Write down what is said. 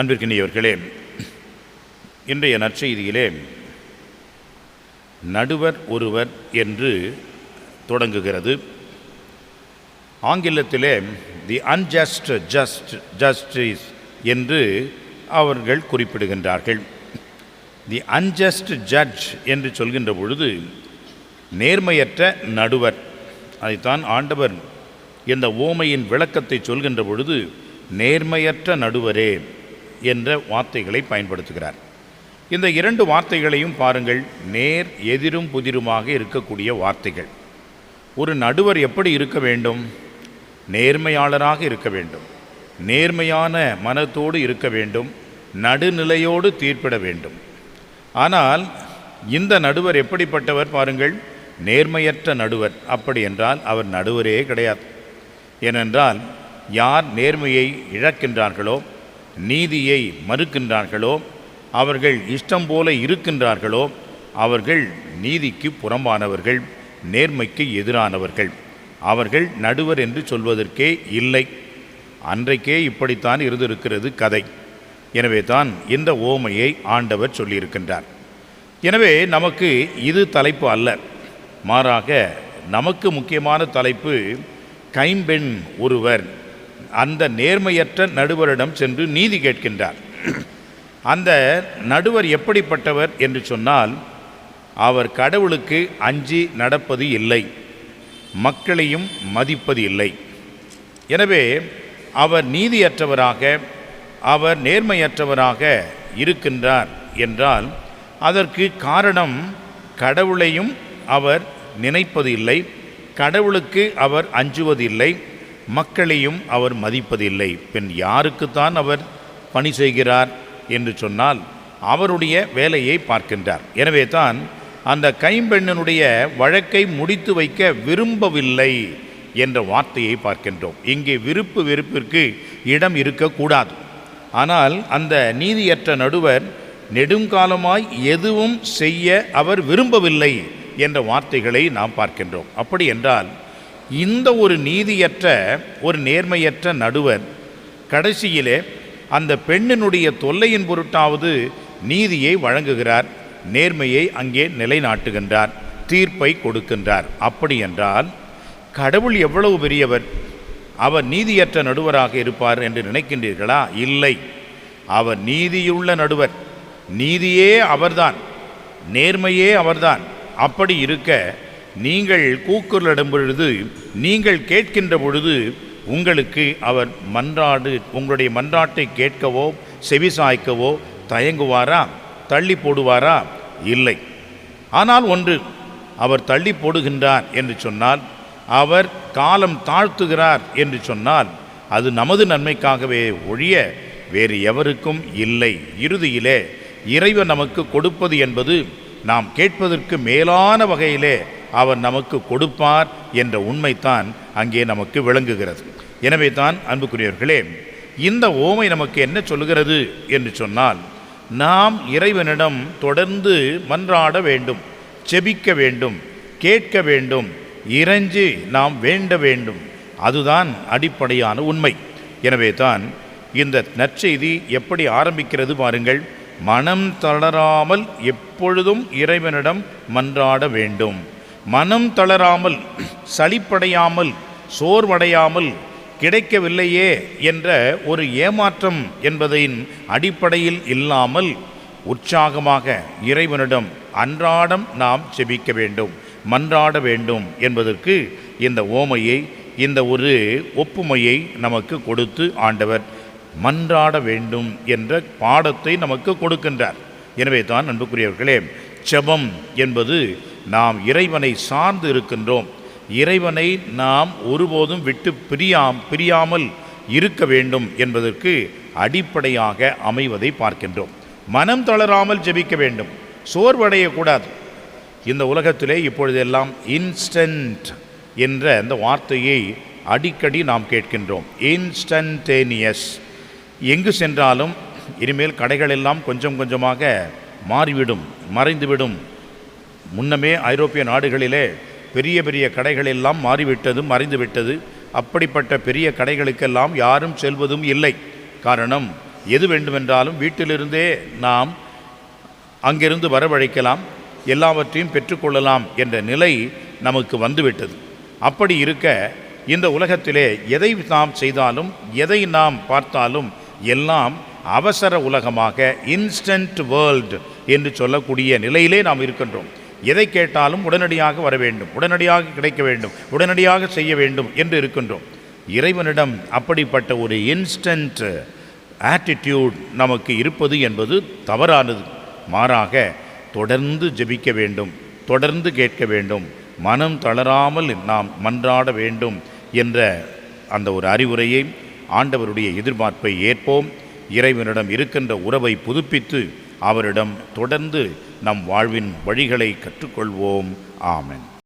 அன்பிற்கினியவர்களே இன்றைய நற்செய்தியிலே நடுவர் ஒருவர் என்று தொடங்குகிறது. ஆங்கிலத்திலே தி அன்ஜஸ்ட் ஜஸ்ட் ஜஸ்டிஸ் என்று அவர்கள் குறிப்பிடுகின்றார்கள். தி அன்ஜஸ்ட் ஜட்ஜ் என்று சொல்கின்ற பொழுது நேர்மையற்ற நடுவர் அதைத்தான் ஆண்டவர் இந்த ஓமையின் விளக்கத்தை சொல்கின்ற பொழுது நேர்மையற்ற நடுவரே என்ற வார்த்தைகளை பயன்படுத்துகிறார். இந்த இரண்டு வார்த்தைகளையும் பாருங்கள் நேர் எதிரும் புதிருமாக இருக்கக்கூடிய வார்த்தைகள். ஒரு நடுவர் எப்படி இருக்க வேண்டும்? நேர்மையாளராக இருக்க வேண்டும். நேர்மையான மனத்தோடு இருக்க வேண்டும். நடுநிலையோடு தீர்ப்பிட வேண்டும். ஆனால் இந்த நடுவர் எப்படிப்பட்டவர் பாருங்கள் நேர்மையற்ற நடுவர். அப்படி என்றால் அவர் நடுவரே கிடையாது. ஏனென்றால் யார் நேர்மையை இழக்கின்றார்களோ நீதியை மறுக்கின்றார்களோ அவர்கள் இஷ்டம் போல இருக்கின்றார்களோ அவர்கள் நீதிக்கு புறம்பானவர்கள் நேர்மைக்கு எதிரானவர்கள். அவர்கள் நடுவர் என்று சொல்வதற்கே இல்லை. அன்றைக்கே இப்படித்தான் இருந்திருக்கிறது கதை. எனவே தான் இந்த ஓமையை ஆண்டவர் சொல்லியிருக்கின்றார். எனவே நமக்கு இது தலைப்பு அல்ல. மாறாக நமக்கு முக்கியமான தலைப்பு கைம்பெண் ஒருவர். அந்த நேர்மையற்ற நடுவரிடம் சென்று நீதி கேட்கின்றார். அந்த நடுவர் எப்படிப்பட்டவர் என்று சொன்னால் அவர் கடவுளுக்கு அஞ்சி நடப்பது இல்லை மக்களையும் மதிப்பது இல்லை. எனவே அவர் நீதியற்றவராக அவர் நேர்மையற்றவராக இருக்கின்றார் என்றால் அதற்கு காரணம் கடவுளையும் அவர் நினைப்பது இல்லை கடவுளுக்கு அவர் அஞ்சுவதில்லை மக்களையும் அவர் மதிப்பதில்லை. பின் யாருக்குத்தான் அவர் பணி செய்கிறார் என்று சொன்னால் அவருடைய வேலையை பார்க்கின்றார். எனவே தான் அந்த கைம்பெண்ணனுடைய வழக்கை முடித்து வைக்க விரும்பவில்லை என்ற வார்த்தையை பார்க்கின்றோம். இங்கே விருப்பு வெறுப்பிற்கு இடம் இருக்கக்கூடாது. ஆனால் அந்த நீதியற்ற நடுவர் நெடுங்காலமாய் எதுவும் செய்ய அவர் விரும்பவில்லை என்ற வார்த்தைகளை நாம் பார்க்கின்றோம். அப்படி என்றால் இந்த ஒரு நீதியற்ற ஒரு நேர்மையற்ற நடுவர் கடைசியிலே அந்த பெண்ணினுடைய தொல்லையின் பொருட்டாவது நீதியை வழங்குகிறார் நேர்மையை அங்கே நிலைநாட்டுகின்றார் தீர்ப்பை கொடுக்கின்றார். அப்படி என்றால் கடவுள் எவ்வளவு பெரியவர் அவர் நீதியற்ற நடுவராக இருப்பார் என்று நினைக்கின்றீர்களா? இல்லை. அவர் நீதியுள்ள நடுவர் நீதியே அவர்தான் நேர்மையே அவர்தான். அப்படி இருக்க நீங்கள் கூக்குரலிடும் பொழுது நீங்கள் கேட்கின்ற பொழுது உங்களுக்கு அவர் மன்றாடு உங்களுடைய மன்றாட்டை கேட்கவோ செவிசாய்க்கவோ தயங்குவாரா? தள்ளி போடுவாரா? இல்லை. ஆனால் ஒன்று அவர் தள்ளி போடுகின்றார் என்று சொன்னால் அவர் காலம் தாழ்த்துகிறார் என்று சொன்னால் அது நமது நன்மைக்காகவே ஒழிய வேறு எவருக்கும் இல்லை. இறுதியிலே இறைவன் நமக்கு கொடுப்பது என்பது நாம் கேட்பதற்கு மேலான வகையிலே அவர் நமக்கு கொடுப்பார் என்ற உண்மைத்தான் அங்கே நமக்கு விளங்குகிறது. எனவே தான் அன்புக்குரியவர்களே இந்த ஓமை நமக்கு என்ன சொல்லுகிறது என்று சொன்னால் நாம் இறைவனிடம் தொடர்ந்து மன்றாட வேண்டும் செபிக்க வேண்டும் கேட்க வேண்டும் இறைஞ்சி நாம் வேண்ட வேண்டும். அதுதான் அடிப்படையான உண்மை. எனவே தான் இந்த நற்செய்தி எப்படி ஆரம்பிக்கிறது பாருங்கள். மனம் தளராமல் எப்பொழுதும் இறைவனிடம் மன்றாட வேண்டும். மனம் தளராமல் சளிப்படையாமல் சோர்வடையாமல் கிடைக்கவில்லையே என்ற ஒரு ஏமாற்றம் என்பதின் அடிப்படையில் இல்லாமல் உற்சாகமாக இறைவனிடம் அன்றாடம் நாம் செபிக்க வேண்டும் மன்றாட வேண்டும் என்பதற்கு இந்த ஓமையை இந்த ஒரு ஒப்புமையை நமக்கு கொடுத்து ஆண்டவர் மன்றாட வேண்டும் என்ற பாடத்தை நமக்கு கொடுக்கின்றார். எனவே தான் அன்புக்குரியவர்களே செபம் என்பது நாம் இறைவனை சார்ந்து இருக்கின்றோம். இறைவனை நாம் ஒருபோதும் விட்டு பிரியாம் பிரியாமல் இருக்க வேண்டும் என்பதற்கு அடிப்படையாக அமைவதை பார்க்கின்றோம். மனம் தளராமல் ஜெபிக்க வேண்டும். சோர்வடையக்கூடாது. இந்த உலகத்திலே இப்பொழுதெல்லாம் இன்ஸ்டன்ட் என்ற அந்த வார்த்தையை அடிக்கடி நாம் கேட்கின்றோம். இன்ஸ்டன்டேனியஸ் எங்கு சென்றாலும் இனிமேல் கடைகள் எல்லாம் கொஞ்சம் கொஞ்சமாக மாறிவிடும் மறைந்துவிடும். முன்னமே ஐரோப்பிய நாடுகளிலே பெரிய பெரிய கடைகளெல்லாம் மாறிவிட்டதும் மாறிவிட்டது மறைந்துவிட்டது. அப்படிப்பட்ட பெரிய கடைகளுக்கெல்லாம் யாரும் செல்வதும் இல்லை. காரணம் எது வேண்டுமென்றாலும் வீட்டிலிருந்தே நாம் அங்கிருந்து வரவழைக்கலாம் எல்லாவற்றையும் பெற்றுக்கொள்ளலாம் என்ற நிலை நமக்கு வந்துவிட்டது. அப்படி இருக்க இந்த உலகத்திலே எதை நாம் செய்தாலும் எதை நாம் பார்த்தாலும் எல்லாம் அவசர உலகமாக இன்ஸ்டன்ட் வேர்ல்டு என்று சொல்லக்கூடிய நிலையிலே நாம் இருக்கின்றோம். எதை கேட்டாலும் உடனடியாக வர வேண்டும் உடனடியாக கிடைக்க வேண்டும் உடனடியாக செய்ய வேண்டும் என்று இருக்கின்றோம். இறைவனிடம் அப்படிப்பட்ட ஒரு இன்ஸ்டன்ட் ஆட்டிடியூட் நமக்கு இருப்பது என்பது தவறானது. மாறாக தொடர்ந்து ஜெபிக்க வேண்டும் தொடர்ந்து கேட்க வேண்டும் மனம் தளராமல் நாம் மன்றாட வேண்டும் என்ற அந்த ஒரு அறிவுரையை ஆண்டவருடைய எதிர்பார்ப்பை ஏற்போம். இறைவனிடம் இருக்கின்ற உறவை புதுப்பித்து அவரிடம் தொடர்ந்து நம் வாழ்வின் வழிகளை கற்றுக்கொள்வோம். ஆமன்.